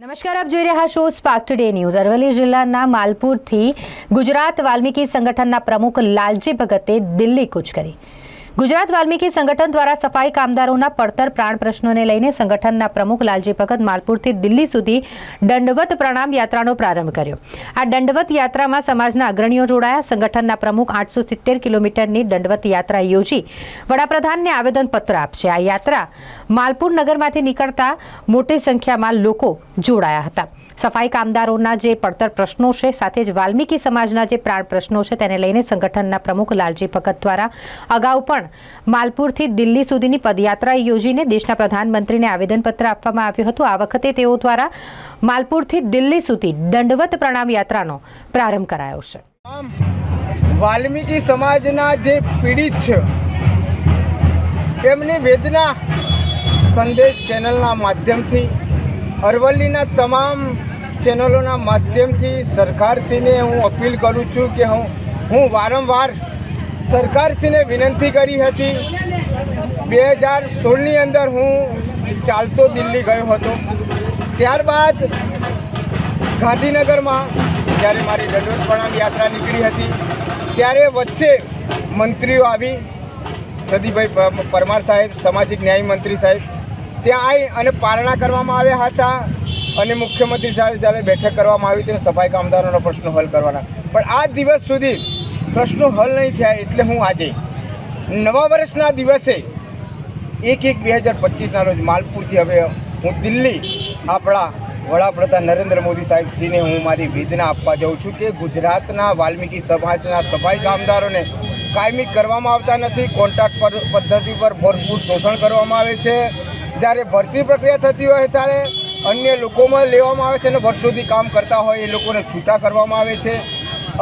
નમસ્કાર, આપ જોઈ રહ્યા છો સ્પાર્ક ટુડે ન્યૂઝ અરવલ્લી જિલ્લાના માલપુરથી ગુજરાત વાલ્મીકી સંગઠનના પ્રમુખ લાલજી ભગતે દિલ્હી કૂચ કરી. ગુજરાત વાલ્મીકી સંગઠન દ્વારા સફાઈ કામદારોના પડતર પ્રાણ પ્રશ્નોને લઈને સંગઠનના પ્રમુખ લાલજી ભગત માલપુરથી દિલ્હી સુધી દંડવત પ્રણામ યાત્રાનો પ્રારંભ કર્યો. આ દંડવત યાત્રામાં સમાજના અગ્રણીઓ જોડાયા. સંગઠનના પ્રમુખ આઠસો સિત્તેર કિલોમીટરની દંડવત યાત્રા યોજી વડાપ્રધાનને આવેદનપત્ર આપશે. આ યાત્રા માલપુર નગરમાંથી નીકળતા મોટી સંખ્યામાં લોકો જોડાયા હતા. સફાઈ કામદારોના જે પડતર પ્રશ્નો છે, સાથે જ વાલ્મીકી સમાજના જે પ્રાણ પ્રશ્નો છે, તેને લઈને સંગઠનના પ્રમુખ લાલજી ભગત દ્વારા અગાઉ પણ માલપુરથી દિલ્હી સુધીની પદયાત્રા યોજીને દેશના પ્રધાનમંત્રીને આવેદનપત્ર આપવામાં આવ્યું હતું. આ વખતે તેઓ દ્વારા માલપુરથી દિલ્હી સુધી દંડવત પ્રણામ યાત્રાનો પ્રારંભ કરાયો છે. વાલ્મીકી સમાજના જે પીડિત છે, એમની વેદના સંદેશ ચેનલના માધ્યમથી, અરવલ્લીના તમામ ચેનલોના માધ્યમથી સરકારશ્રીને હું અપીલ કરું છું કે હું હું વારંવાર સરકારશ્રીને વિનંતી કરી હતી. બે હજાર સોળની અંદર હું ચાલતો દિલ્હી ગયો હતો. ત્યારબાદ ગાંધીનગરમાં જ્યારે મારી દંડવત પ્રણામ યાત્રા નીકળી હતી, ત્યારે વચ્ચે મંત્રીઓ આવી, પ્રદીપભાઈ પરમાર સાહેબ, સામાજિક ન્યાય મંત્રી સાહેબ, ત્યાં આવી અને પારણા કરવામાં આવ્યા હતા અને મુખ્યમંત્રી સાહેબ જ્યારે બેઠક કરવામાં આવી, ત્યારે સફાઈ કામદારોનો પ્રશ્નો હલ કરવાના. પણ આ દિવસ સુધી પ્રશ્નો હલ નહીં થયા એટલે હું આજે. નવા વર્ષના દિવસે એક એક બે હજાર પચીસના રોજ માલપુરથી હવે હું દિલ્હી આપણા વડાપ્રધાન નરેન્દ્ર મોદી સાહેબ શ્રીને હું મારી વેદના આપવા જાઉં છું કે ગુજરાતના વાલ્મીકી સમાજના સફાઈ કામદારોને કાયમી કરવામાં આવતા નથી કોન્ટ્રાક્ટ પર પદ્ધતિ પર ભરપૂર શોષણ કરવામાં આવે છે. જ્યારે ભરતી પ્રક્રિયા થતી હોય ત્યારે અન્ય લોકોમાં લેવામાં આવે છે અને વર્ષોથી કામ કરતા હોય એ લોકોને છૂટા કરવામાં આવે છે.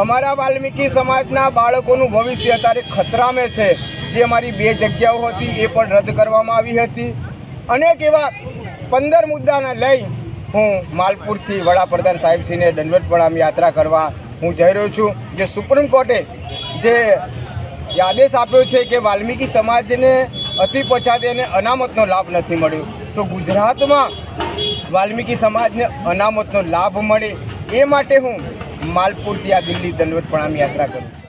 અમારા વાલ્મીકી સમાજના બાળકોનું ભવિષ્ય અત્યારે ખતરામે છે. જે અમારી બે જગ્યાઓ હતી, એ પણ રદ કરવામાં આવી હતી. અનેક એવા પંદર મુદ્દાને લઈ હું માલપુરથી વડાપ્રધાન સાહેબશ્રીને દંડવત પ્રણામ યાત્રા કરવા હું જઈ રહ્યો છું. જે સુપ્રીમ કોર્ટે જે આદેશ આપ્યો છે કે વાલ્મીકી સમાજને અતિ પછાત એને અનામતનો લાભ નથી મળ્યો. તો ગુજરાતમાં વાલ્મીકી સમાજને અનામતનો લાભ મળે એ માટે હું માલપુરથી આ દિલ્હી દંડવત પ્રણામ યાત્રા કરું છું.